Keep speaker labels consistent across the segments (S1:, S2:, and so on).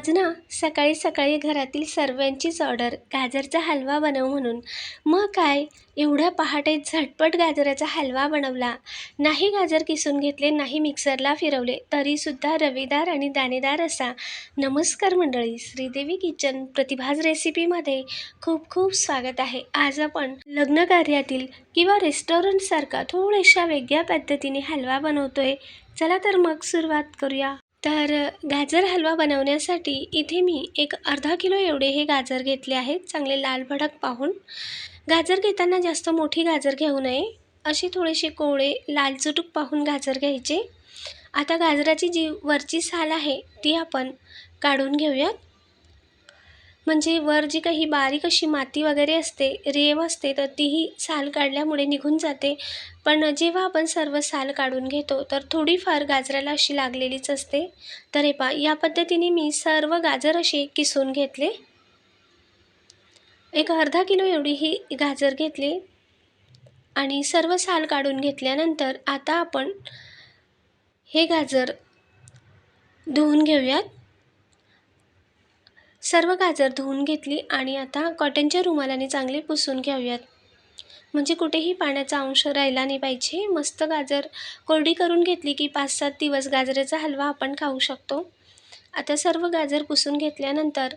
S1: आज ना सकाळी सकाळी घरातील सर्वांचीच ऑर्डर गाजरचा हलवा बनव म्हणून. मग काय? एवढ्या पहाटे झटपट गाजराचा हलवा बनवला. नाही गाजर किसून घेतले नाही मिक्सरला फिरवले तरीसुद्धा रवेदार आणि दाणेदार असा. नमस्कार मंडळी श्रीदेवी किचन प्रतिभाज रेसिपीमध्ये खूप खूप स्वागत आहे. आज आपण लग्न कार्यातील किंवा रेस्टॉरंटसारखा थोड्याशा वेगळ्या पद्धतीने हलवा बनवतोय. चला तर मग सुरुवात करूया. तर गाजर हलवा बनवण्यासाठी इथे मी एक अर्धा किलो एवढे हे गाजर घेतले आहेत. चांगले लाल भडक पाहून. गाजर घेताना जास्त मोठी गाजर घेऊ नये. असे थोडेसे कोवळे लालचुटूक पाहून गाजर घ्यायचे. आता गाजराची जी वरची साल आहे ती आपण काढून घेऊयात. म्हणजे वर जी काही बारीक अशी माती वगैरे असते रेव असते तर तीही साल काढल्यामुळे निघून जाते. पण जेव्हा आपण सर्व साल काढून घेतो तर थोडीफार गाजराला अशी लागलेलीच असते. तर हे पा या पद्धतीने मी सर्व गाजर असे किसून घेतले. एक अर्धा किलो एवढी ही गाजर घेतली आणि सर्व साल काढून घेतल्यानंतर आता आपण हे गाजर धुवून घेऊयात. सर्व गाजर धुवून घेतली आणि आता कॉटनच्या रुमालाने चांगली पुसून घेऊयात म्हणजे कुठेही पाण्याचा अंश राहिला नाही पाहिजे. मस्त गाजर कोरडी करून घेतली की पाच सात दिवस गाजराचा हलवा आपण खाऊ शकतो. आता सर्व गाजर पुसून घेतल्यानंतर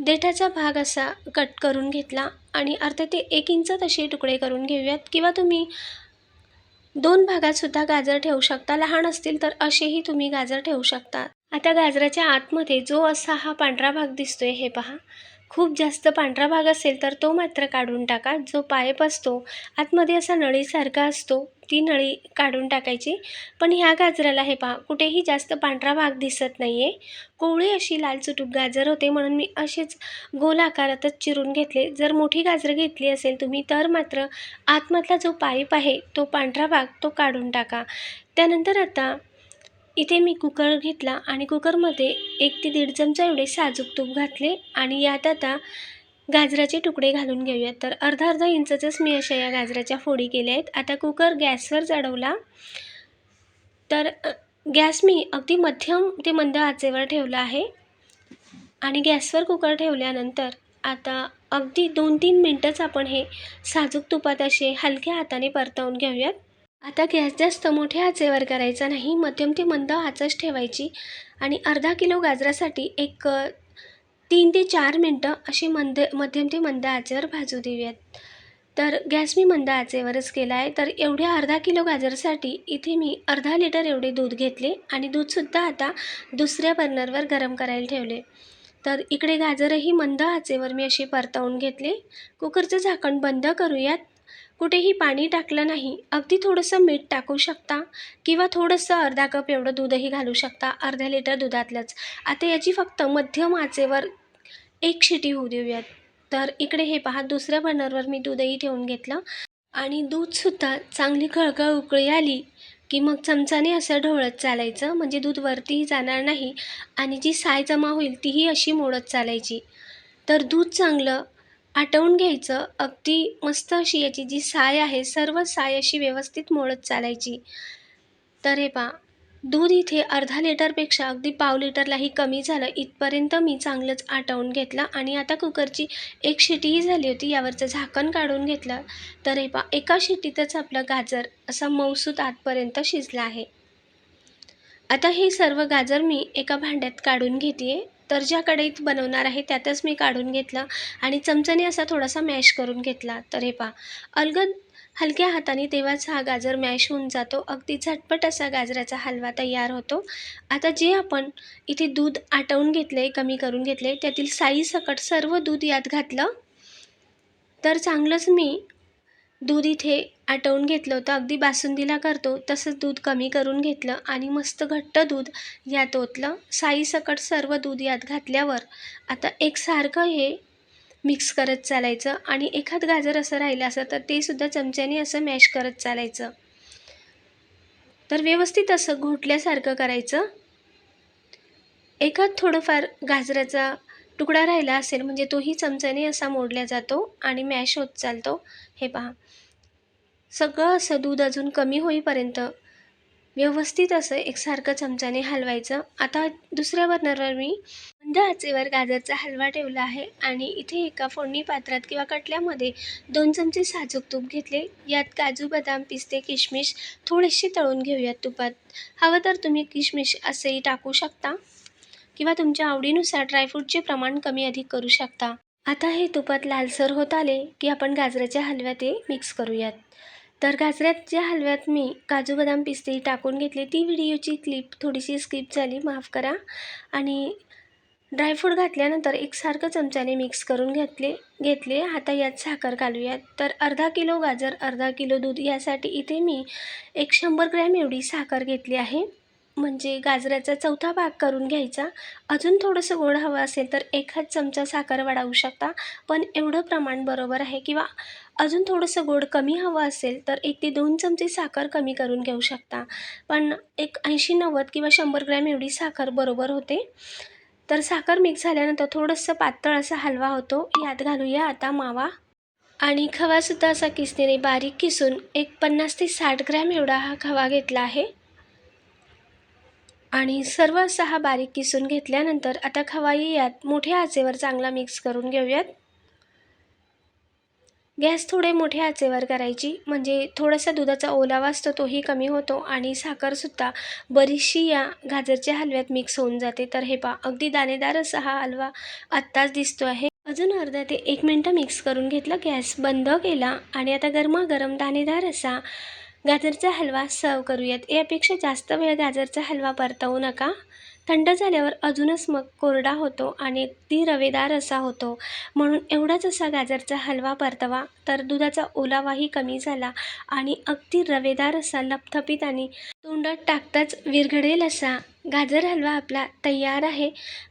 S1: देठाचा भाग असा कट करून घेतला आणि अर्धा ते एक इंच तसे तुकडे करून घेऊयात. किंवा तुम्ही दोन भागातसुद्धा गाजर ठेवू शकता. लहान असतील तर असेही तुम्ही गाजर ठेवू शकता. आता गाजराच्या आतमध्ये जो असा हा पांढरा भाग दिसतोय हे पहा. खूप जास्त पांढरा भाग असेल तर तो मात्र काढून टाका. जो पाईप असतो आतमध्ये असा नळीसारखा असतो ती नळी काढून टाकायची. पण ह्या गाजराला हे पहा कुठेही जास्त पांढरा भाग दिसत नाही आहे कोवळी अशी लाल चुटूक गाजर होते म्हणून मी असेच गोल आकारातच चिरून घेतले. जर मोठी गाजर घेतली असेल तुम्ही तर मात्र आतमधला जो पाईप आहे तो पांढरा भाग तो काढून टाका. त्यानंतर आता इथे मी कुकर घेतला आणि कुकरमध्ये एक ते दीड चमचा एवढे साजूक तूप घातले आणि यात आता गाजराचे तुकडे घालून घेऊयात. तर अर्धा अर्धा इंचचंच मी अशा या गाजराच्या फोडी केल्या आहेत. आता कुकर गॅसवर चढवला. तर गॅस मी अगदी मध्यम ते मंद आचेवर ठेवला आहे. आणि गॅसवर कुकर ठेवल्यानंतर आता अगदी दोन तीन मिनटंच आपण हे साजूक तुपात असे हलक्या हाताने परतवून घेऊयात. आता गॅस जास्त मोठ्या आचेवर करायचा नाही मध्यम ते मंद आचच ठेवायची आणि अर्धा किलो गाजरासाठी एक तीन ते चार मिनटं अशी मंद मध्यम ते मंद आचेवर भाजू देऊयात. तर गॅस मी मंद आचेवरच केला आहे. तर एवढ्या अर्धा किलो गाजरसाठी इथे मी अर्धा लिटर एवढे दूध घेतले आणि दूधसुद्धा आता दुसऱ्या बर्नरवर गरम करायला ठेवले. तर इकडे गाजरही मंद आचेवर मी अशी परतवून घेतले. कुकरचं झाकण बंद करूयात. कुठेही पाणी टाकलं नाही अगदी थोडंसं मीठ टाकू शकता किंवा थोडंसं अर्धा कप एवढं दूधही घालू शकता अर्ध्या लिटर दुधातलंच. आता याची फक्त मध्यम आचेवर एक शिटी होऊ देऊयात. तर इकडे हे पहा दुसऱ्या बर्नरवर मी दूधही ठेवून घेतलं आणि दूधसुद्धा चांगली खळखळ उकळी आली की मग चमचाने असं ढवळत चालायचं म्हणजे दूध वरतीही जाणार नाही आणि जी साय जमा होईल तीही अशी मोडत चालायची. तर दूध चांगलं आटवून घ्यायचं अगदी मस्त अशी याची जी साय आहे सर्व साय अशी व्यवस्थित मोडत चालायची. तर हे पा दूध इथे अर्धा लिटरपेक्षा अगदी पाव लिटरलाही कमी झालं इथपर्यंत मी चांगलंच आटवून घेतलं आणि आता कुकरची एक शिटीही झाली होती यावरचं झाकण काढून घेतलं. तर हे पा एका शिटीतच आपलं गाजर असा मऊसूत आतपर्यंत शिजला आहे. आता हे सर्व गाजर मी एका भांड्यात काढून घेते तर ज्या कढईत बनवणार आहे त्यातच मी काढून घेतलं आणि चमच्याने असा थोडासा मॅश करून घेतला. तर हे पहा अलगद हलक्या हाताने तेव्हाच हा गाजर मॅश होऊन जातो. अगदी झटपट असा गाजराचा हलवा तयार होतो. आता जे आपण इथे दूध आटवून घेतले कमी करून घेतले त्यातील साई सकट सर्व दूध यात घातलं तर चांगलंच मी दूध इथे आटवून घेतलं होतं. अगदी बासुंदीला करतो तसंच दूध कमी करून घेतलं आणि मस्त घट्ट दूध यात ओतलं साईसकट सर्व दूध यात घातल्यावर आता एकसारखं हे मिक्स करत चालायचं आणि एखाद गाजर असं राहिलं असं तर ते सुद्धा चमच्याने असं मॅश करत चालायचं. तर व्यवस्थित असं घोटल्यासारखं करायचं. एखाद थोडंफार गाजराचा तुकडा राहिला असेल म्हणजे तोही चमच्याने असा मोडला जातो आणि मॅश होत चालतो. हे पहा. सगळं असं दूध अजून कमी होईपर्यंत व्यवस्थित असं एकसारखं चमच्याने हलवायचं. आता दुसऱ्या बर्नरवर मी मंद आचेवर गाजरचा हलवा ठेवला आहे आणि इथे एका फोडणी पात्रात किंवा कटल्यामध्ये दोन चमचे साजूक तूप घेतले. यात काजू बदाम पिस्ते किशमिश थोडेसे तळून घेऊयात तुपात. हवं तर तुम्ही किशमिश असेही टाकू शकता किंवा तुमच्या आवडीनुसार ड्रायफ्रूटचे प्रमाण कमी अधिक करू शकता. आता हे तुपात लालसर होत आले की आपण गाजराच्या हलव्यात ते मिक्स करूयात. तर गाजराच्या हलव्यात मी काजू बदाम पिस्ते टाकून घेतले ती व्हिडिओची क्लिप थोडीशी स्किप झाली माफ करा. आणि ड्रायफ्रूट घातल्यानंतर एकसारखं चमच्याने मिक्स करून घेतले घेतले. आता यात साखर घालूयात. तर अर्धा किलो गाजर अर्धा किलो दूध यासाठी इथे मी एक शंभर ग्रॅम एवढी साखर घेतली आहे. म्हणजे गाजराचा चौथा भाग करून घ्यायचा. अजून थोडंसं गोड हवं असेल तर एखाद चमचा साखर वाढवू शकता. पण एवढं प्रमाण बरोबर आहे किंवा अजून थोडंसं गोड कमी हवं असेल तर एक ते दोन चमचे साखर कमी करून घेऊ शकता. पण एक ऐंशी नव्वद किंवा शंभर ग्रॅम एवढी साखर बरोबर होते. तर साखर मिक्स झाल्यानंतर थोडंसं पातळ असा हलवा होतो. यात घालूया आता मावा. आणि खवासुद्धा असा किसणीने बारीक किसून एक पन्नास ते साठ ग्रॅम एवढा हा खवा घेतला आहे. आणि सर्व सहा बारीक किसून घेतल्यानंतर आता खवाई यात मोठ्या आचेवर चांगला मिक्स करून घेऊयात. गॅस थोडे मोठ्या आचेवर करायची म्हणजे थोडासा दुधाचा ओलावा असतो तोही कमी होतो आणि साखरसुद्धा बरीचशी या गाजरच्या हलव्यात मिक्स होऊन जाते. तर हे पा अगदी दाणेदार असा हा हलवा आत्ताच दिसतो आहे. अजून अर्धा ते एक मिनटं मिक्स करून घेतलं गॅस बंद केला आणि आता गरमागरम दाणेदार असा गाजरचा हलवा सर्व करूयात. यापेक्षा जास्त वेळ गाजरचा हलवा परतवू नका. थंड झाल्यावर अजूनच मग कोरडा होतो आणि अगदी रवेदार असा होतो. म्हणून एवढाच असा गाजरचा हलवा परतवा. तर दुधाचा ओलावाही कमी झाला आणि अगदी रवेदार असा लपथपीत आणि तोंडात टाकताच विरघडेल असा गाजर हलवा आपला तयार आहे.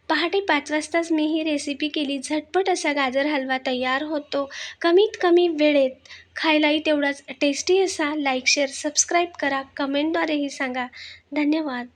S1: पहाटे पाच वाजताच मी ही रेसिपी केली. झटपट असा गाजर हलवा तयार होतो. कमीत कमी वेळेत खायलाही तेवढाच टेस्टी असा. लाईक शेअर सबस्क्राईब करा. कमेंटद्वारेही सांगा. धन्यवाद.